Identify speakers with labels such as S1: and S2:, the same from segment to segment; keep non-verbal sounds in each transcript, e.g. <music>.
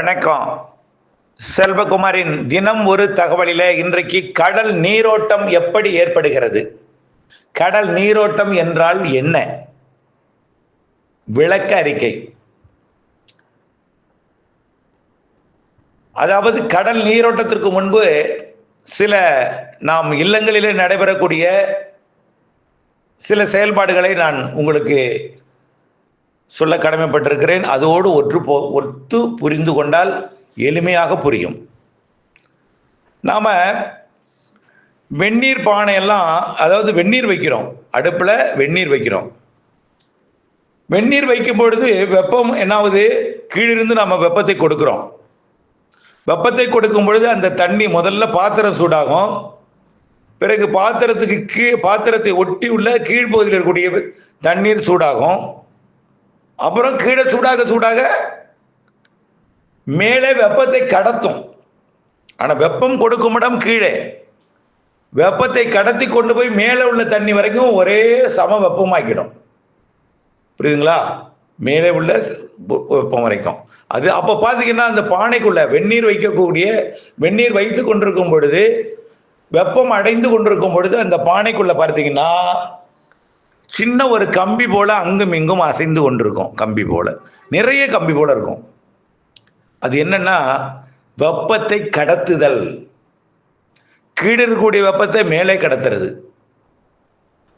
S1: வணக்கம். செல்வகுமாரின் தினம் ஒரு தகவலில இன்றைக்கு கடல் நீரோட்டம் எப்படி ஏற்படுகிறது? கடல் நீரோட்டம் என்றால் என்ன? விளக்க அறிக்கை. அதாவது கடல் நீரோட்டத்திற்கு முன்பு சில நாம் இல்லங்களிலே நடைபெறக்கூடிய சில செயல்பாடுகளை நான் உங்களுக்கு சொல்ல கடமைப்பட்டிருக்கிறேன். அதோடு ஒற்று போ ஒத்து புரிந்து கொண்டால் எளிமையாக புரியும். நாம் வெந்நீர் பானையெல்லாம் அதாவது வெந்நீர் வைக்கிறோம். அடுப்பில் வெந்நீர் வைக்கிறோம். வெந்நீர் வைக்கும் பொழுது வெப்பம் என்னாவது கீழிருந்து நம்ம வெப்பத்தை கொடுக்குறோம். வெப்பத்தை கொடுக்கும் பொழுது அந்த தண்ணி முதல்ல பாத்திரம் சூடாகும். பிறகு பாத்திரத்துக்கு கீழ் பாத்திரத்தை ஒட்டி உள்ள கீழ்ப்பகுதியில் இருக்கக்கூடிய தண்ணீர் சூடாகும். அப்புறம் கீழே சூடாக சூடாக மேலே வெப்பத்தை கடத்தும். ஆனால் வெப்பம் கொடுக்கும் இடம் கீழே. வெப்பத்தை கடத்தி கொண்டு போய் மேலே உள்ள தண்ணி வரைக்கும் ஒரே சம வெப்பமாக்கிடும். புரியுதுங்களா? மேலே உள்ள வெப்பம் வரைக்கும். அது அப்போ பார்த்தீங்கன்னா அந்த பானைக்குள்ள வெந்நீர் வைக்கக்கூடிய வெந்நீர் வைத்து கொண்டிருக்கும் பொழுது வெப்பம் அடைந்து கொண்டிருக்கும் பொழுது அந்த பானைக்குள்ள பார்த்தீங்கன்னா சின்ன ஒரு கம்பி போல அங்கும் இங்கும் அசைந்து கொண்டிருக்கும் கம்பி போல. நிறைய கம்பி போல இருக்கும். அது என்னன்னா வெப்பத்தை கடத்துதல். கீழே இருக்கக்கூடிய வெப்பத்தை மேலே கடத்துறது.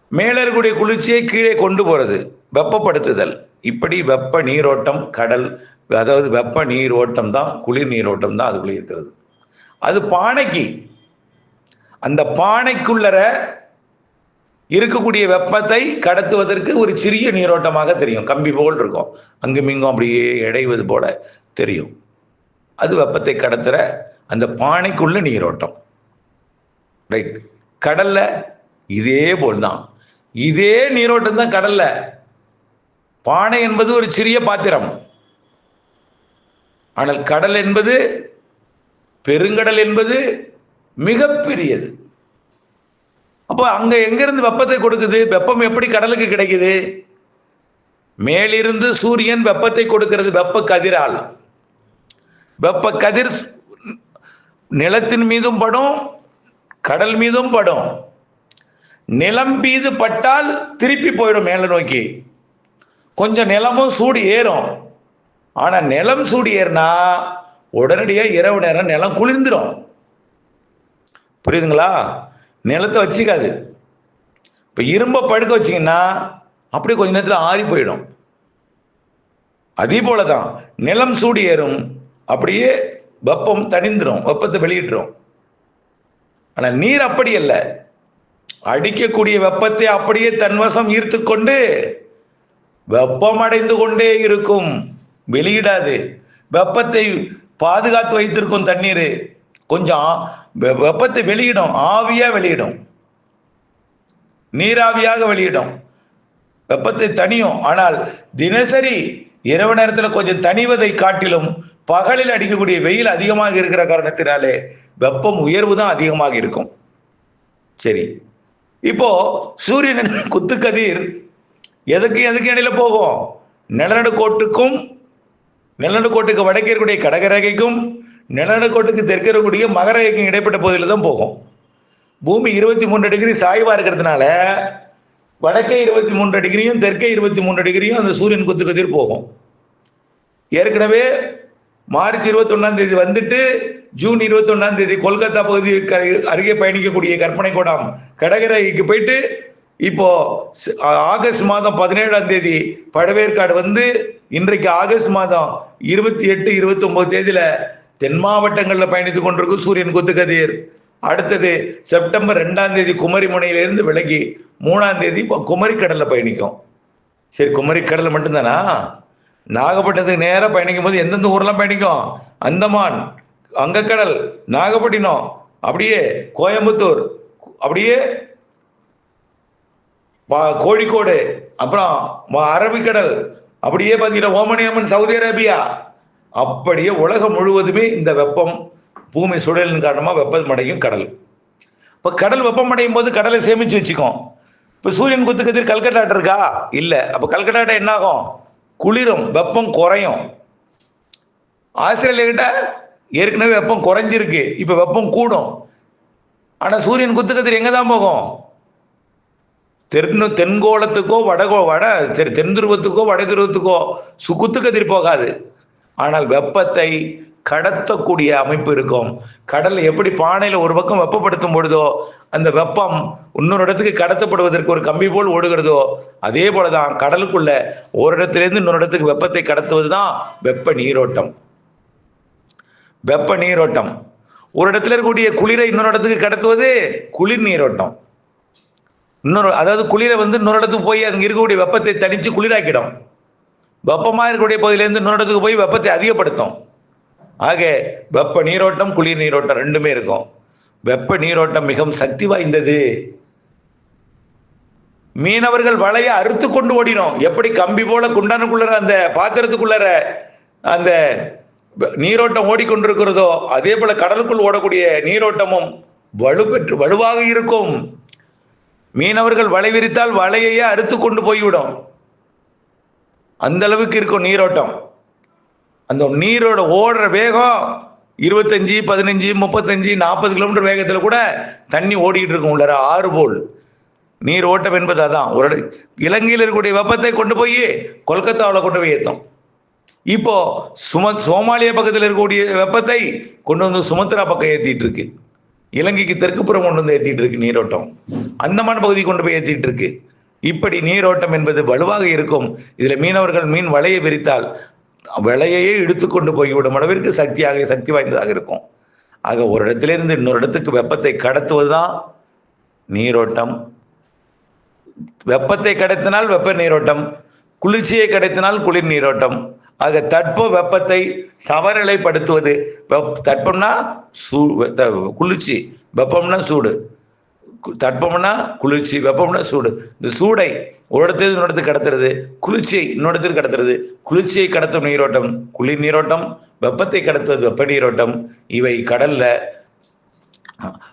S1: மேலே இருக்கக்கூடிய குளிர்ச்சியை கீழே கொண்டு போறது. வெப்பப்படுத்துதல். இப்படி வெப்ப நீரோட்டம் கடல் அதாவது வெப்ப நீரோட்டம் தான் குளிர் நீரோட்டம் தான் அதுக்குள்ளே இருக்கிறது. அது பானைக்கு. அந்த பானைக்குள்ளற இருக்கக்கூடிய வெப்பத்தை கடத்துவதற்கு ஒரு சிறிய நீரோட்டமாக தெரியும். கம்பி போல் இருக்கும். அங்கும் இங்கும் அப்படியே இடைவது போல தெரியும். அது வெப்பத்தை கடத்துற அந்த பானைக்குள்ள நீரோட்டம். ரைட் கடல்ல இதே போல் தான். இதே நீரோட்டம் தான் கடல்ல. பானை என்பது ஒரு சிறிய பாத்திரம். ஆனால் கடல் என்பது பெருங்கடல் என்பது மிகப்பெரியது. அப்போ அங்க எங்கிருந்து வெப்பத்தை கொடுக்குது? வெப்பம் எப்படி கடலுக்கு கிடைக்குது? மேலிருந்து சூரியன் வெப்பத்தை கொடுக்கிறது வெப்ப கதிரால். வெப்ப கதிர் நிலத்தின் மீதும் படும் கடல் மீதும் படும். நிலம் மீது பட்டால் திருப்பி போயிடும் மேல நோக்கி. கொஞ்சம் நிலமும் சூடு ஏறும். ஆனா நிலம் சூடு ஏறினா உடனடியாக இரவு நேரம் நிலம் குளிர்ந்துடும் புரியுதுங்களா? நிலத்தை வச்சுக்காது. இப்போ இரும்பை படுக்க வச்சிங்கன்னா அப்படியே கொஞ்ச நேரத்தில் ஆறி போயிடும். அதே போல தான் நிலம் சூடு ஏறும் அப்படியே வெப்பம் தணிந்துடும் வெப்பத்தை வெளியிட்டுரும். ஆனால் நீர் அப்படி அல்ல. அடிக்கக்கூடிய வெப்பத்தை அப்படியே தன்வசம் ஈர்த்து கொண்டு வெப்பம் அடைந்து கொண்டே இருக்கும். வெளியிடாது. வெப்பத்தை பாதுகாத்து வைத்திருக்கும் தண்ணீர் கொஞ்சம் வெப்பத்தை வெளியிடும் ஆவியா வெளியிடும். நீராவியாக வெளியிடும். வெப்பத்தை தனியும் ஆனால் தினசரி இரவு நேரத்தில் கொஞ்சம் தனிவதை காட்டிலும் பகலில் அடிக்கக்கூடிய வெயில் அதிகமாக இருக்கிற காரணத்தினாலே வெப்பம் உயர்வு தான் அதிகமாக இருக்கும். சரி. இப்போ சூரியன் <laughs> குத்துக்கதிர் எதுக்கு எதுக்கு இடையில போகும்? நிலநடுக்கோட்டுக்கும் நிலநடுக்கோட்டுக்கு வடக்கே இருக்கக்கூடிய கடகரேகைக்கும் நிலநடுக்கோட்டுக்கு தெற்கு இருக்கக்கூடிய மகரேகைக்கும் இடைப்பட்ட பகுதியில் தான் போகும். பூமி இருபத்தி மூன்று டிகிரி சாய்வாக இருக்கிறதுனால வடக்கே இருபத்தி மூன்று டிகிரியும் தெற்கே இருபத்தி மூன்று டிகிரியும் அந்த சூரியன் குத்து கதிர் போகும். ஏற்கனவே மார்ச் இருபத்தொன்னாம் தேதி வந்துட்டு ஜூன் இருபத்தொன்னாம் தேதி கொல்கத்தா பகுதி அருகே பயணிக்கக்கூடிய கற்பனை கூடம் கடகரைக்கு போயிட்டு இப்போ ஆகஸ்ட் மாதம் பதினேழாம் தேதி பழவேற்காடு வந்து இன்றைக்கு ஆகஸ்ட் மாதம் இருபத்தி எட்டு இருபத்தி ஒன்பது தேதியில தென் மாவட்டங்களில் பயணித்துக் கொண்டிருக்கும் சூரியன் குத்து கதிர் அடுத்தது செப்டம்பர் ரெண்டாம் தேதி குமரி முனையிலிருந்து விலகி மூணாம் தேதி குமரி கடலில் பயணிக்கும். சரி குமரி கடலில் மட்டும்தானா? நாகப்பட்டினத்துக்கு நேராக பயணிக்கும் போது எந்தெந்த ஊர்லாம் பயணிக்கும்? அந்தமான் அங்கக்கடல் நாகப்பட்டினம் அப்படியே கோயம்புத்தூர் அப்படியே கோழிக்கோடு அப்புறம் அரபிக்கடல் அப்படியே பார்த்தீங்கன்னா ஓமனியம்மன் சவுதி அரேபியா அப்படியே உலகம் முழுவதுமே இந்த வெப்பம் பூமி சுழலின் காரணமாக வெப்பமடையும் கடல். இப்போ கடல் வெப்பமடையும் போது கடலை சேமித்து வச்சுக்கோம். இப்போ சூரியன் குத்துக்கதிர் கல்கட்டாட்ட இருக்கா? இல்லை. அப்போ கல்கட்டாட்ட என்ன ஆகும் குளிரும். வெப்பம் குறையும். ஆஸ்திரேலியா கிட்ட ஏற்கனவே வெப்பம் குறைஞ்சிருக்கு. இப்போ வெப்பம் கூடும். ஆனால் சூரியன் குத்துக்கதிர் எங்கே தான் போகும்? தென் தென்கோளத்துக்கோ வடகோ வட சரி தென் துருவத்துக்கோ வட துருவத்துக்கோ சு குத்துக்கதிர் போகாது. ஆனால் வெப்பத்தை கடத்தக்கூடிய அமைப்பு இருக்கும். கடல் எப்படி பானையில ஒரு பக்கம் வெப்பப்படுத்தும் பொழுதோ அந்த வெப்பம் இன்னொரு இடத்துக்கு கடத்தப்படுவதற்கு ஒரு கம்பி போல் ஓடுகிறதோ அதே போலதான் கடலுக்குள்ள ஒரு இடத்திலிருந்து இன்னொரு இடத்துக்கு வெப்பத்தை கடத்துவது தான் வெப்ப நீரோட்டம். வெப்ப நீரோட்டம். ஒரு இடத்துல இருக்கக்கூடிய குளிரை இன்னொரு இடத்துக்கு கடத்துவது குளிர் நீரோட்டம். இன்னொரு அதாவது குளிரை வந்து இன்னொரு இடத்துக்கு போய் அங்கே இருக்கக்கூடிய வெப்பத்தை தணிச்சு குளிராக்கிடும். வெப்பமாக இருக்கக்கூடிய பகுதியிலேருந்து இன்னொரு இடத்துக்கு போய் வெப்பத்தை அதிகப்படுத்தும். ஆக வெப்ப நீரோட்டம் குளிர் நீரோட்டம் ரெண்டுமே இருக்கும். வெப்ப நீரோட்டம் மிகவும் சக்தி வாய்ந்தது. மீனவர்கள் வலையை அறுத்து கொண்டு ஓடினோம் எப்படி கம்பி போல குண்டானுக்குள்ளற அந்த பாத்திரத்துக்குள்ளற அந்த நீரோட்டம் ஓடிக்கொண்டிருக்கிறதோ அதே போல கடலுக்குள் ஓடக்கூடிய நீரோட்டமும் வலுப்பெற்று வலுவாக இருக்கும். மீனவர்கள் வலை விரித்தால் வலையையே அறுத்து கொண்டு போய்விடும். அந்த அளவுக்கு இருக்கும் நீரோட்டம். அந்த நீரோட ஓடுற வேகம் இருபத்தஞ்சி பதினஞ்சு முப்பத்தஞ்சு நாற்பது கிலோமீட்டர் வேகத்தில் கூட தண்ணி ஓடிக்கிட்டு இருக்கும் உள்ளார ஆறு போல். நீர் ஓட்டம் என்பது அதான். ஒரு இலங்கையில் இருக்கக்கூடிய வெப்பத்தை கொண்டு போய் கொல்கத்தாவில் கொண்டு போய் ஏற்றும் இப்போ சும சோமாலியா பக்கத்தில் இருக்கக்கூடிய வெப்பத்தை கொண்டு வந்து சுமத்ரா பக்கம் ஏற்றிட்டு இருக்கு. இலங்கைக்கு தெற்குப்புறம் கொண்டு வந்து ஏற்றிட்டு இருக்கு நீரோட்டம். அந்தமான பகுதி கொண்டு போய் ஏற்றிட்டு இருக்கு. இப்படி நீரோட்டம் என்பது வலுவாக இருக்கும். இதில் மீனவர்கள் மீன் வலையை விரித்தால் வலையையே இழுத்துக்கொண்டு போய்விடும் அளவிற்கு சக்தியாக சக்தி வாய்ந்ததாக இருக்கும். ஆக ஒரு இடத்திலிருந்து இன்னொரு இடத்துக்கு வெப்பத்தை கடத்துவது தான் நீரோட்டம். வெப்பத்தை கடத்தினால் வெப்ப நீரோட்டம் குளிர்ச்சியை கடத்தினால் குளிர் நீரோட்டம். ஆக தட்ப வெப்பத்தை சமநிலைப்படுத்துவது வெப் தட்பம்னா சூ த- குளிர்ச்சி வெப்பம்னா சூடு. தட்பம்னா குளிர்ச்சி வெப்பம்னா சூடு. இந்த சூடை ஒரு இடத்துல இன்னொரு இடத்துக்கு கடத்துறது குளிர்ச்சியை இன்னொரு இடத்துக்கு கடத்துறது. குளிர்ச்சியை கடத்தும் நீரோட்டம் குளிர் நீரோட்டம் வெப்பத்தை கடத்துவது வெப்ப நீரோட்டம். இவை கடல்ல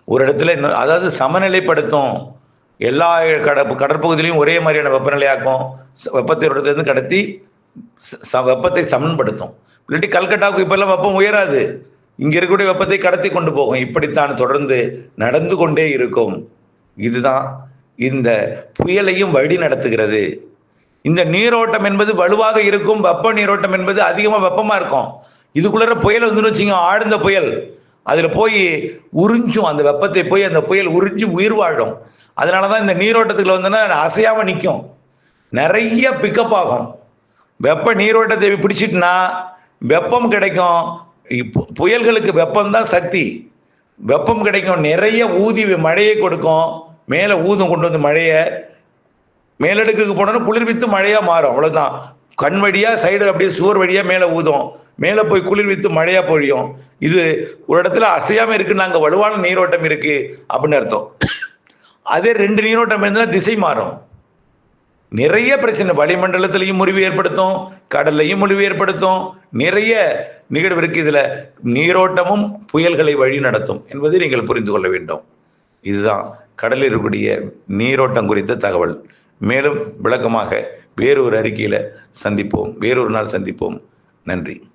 S1: ஒரு இடத்துல இன்னொரு அதாவது சமநிலைப்படுத்தும். எல்லா கட கடற்பகுதியிலையும் ஒரே மாதிரியான வெப்பநிலையாக்கும். வெப்பத்தை ஒரு இடத்துல கடத்தி ச- ச- வெப்பத்தை சமன்படுத்தும். இல்லாட்டி கல்கட்டாவுக்கு இப்பெல்லாம் வெப்பம் உயராது. இங்க இருக்கக்கூடிய வெப்பத்தை கடத்தி கொண்டு போகும். இப்படித்தான் தொடர்ந்து நடந்து கொண்டே இருக்கும். இதுதான் இந்த புயலையும் வழி நடத்துகிறது. இந்த நீரோட்டம் என்பது வலுவாக இருக்கும் வெப்ப நீரோட்டம் என்பது அதிகமாக வெப்பமாக இருக்கும். இதுக்குள்ள புயல் வந்துன்னு வச்சுங்க ஆழ்ந்த புயல். அதில் போய் உறிஞ்சும் அந்த வெப்பத்தை போய் அந்த புயல் உறிஞ்சி உயிர் வாழும். அதனாலதான் இந்த நீரோட்டத்துக்குள்ள வந்தோன்னா அசையாமல் நிற்கும் நிறைய பிக்கப் ஆகும். வெப்ப நீரோட்டத்தை பிடிச்சிட்டுனா வெப்பம் கிடைக்கும். புயல்களுக்கு வெப்பம் தான் சக்தி. வெப்பம் கிடைக்கும். நிறைய ஊதி மழையை கொடுக்கும். மேலே ஊதும் கொண்டு வந்து மழையை மேலடுக்குக்கு போனோன்னா குளிர்வித்து மழையாக மாறும். அவ்வளோதான் கண் வழியாக சைடு அப்படியே சுவர் வழியாக மேலே ஊதும். மேலே போய் குளிர்வித்து மழையாக பொழியும். இது ஒரு இடத்துல அசையாமல் இருக்குன்னு நாங்கள் வலுவான நீரோட்டம் இருக்குது அப்படின்னு அர்த்தம். அதே ரெண்டு நீரோட்டம் இருந்தால் திசை மாறும். நிறைய பிரச்சனை. வளிமண்டலத்திலையும் முறிவு ஏற்படுத்தும். கடல்லையும் முறிவு ஏற்படுத்தும். நிறைய நிகழ்வு இருக்கு இதில். நீரோட்டமும் புயல்களை வழி நடத்தும் என்பதை நீங்கள் புரிந்து கொள்ள வேண்டும். இதுதான். கடலில் இருக்கக்கூடிய நீரோட்டம் குறித்த தகவல். மேலும் விளக்கமாக வேறொரு அறிக்கையில் சந்திப்போம். வேறொரு நாள் சந்திப்போம். நன்றி.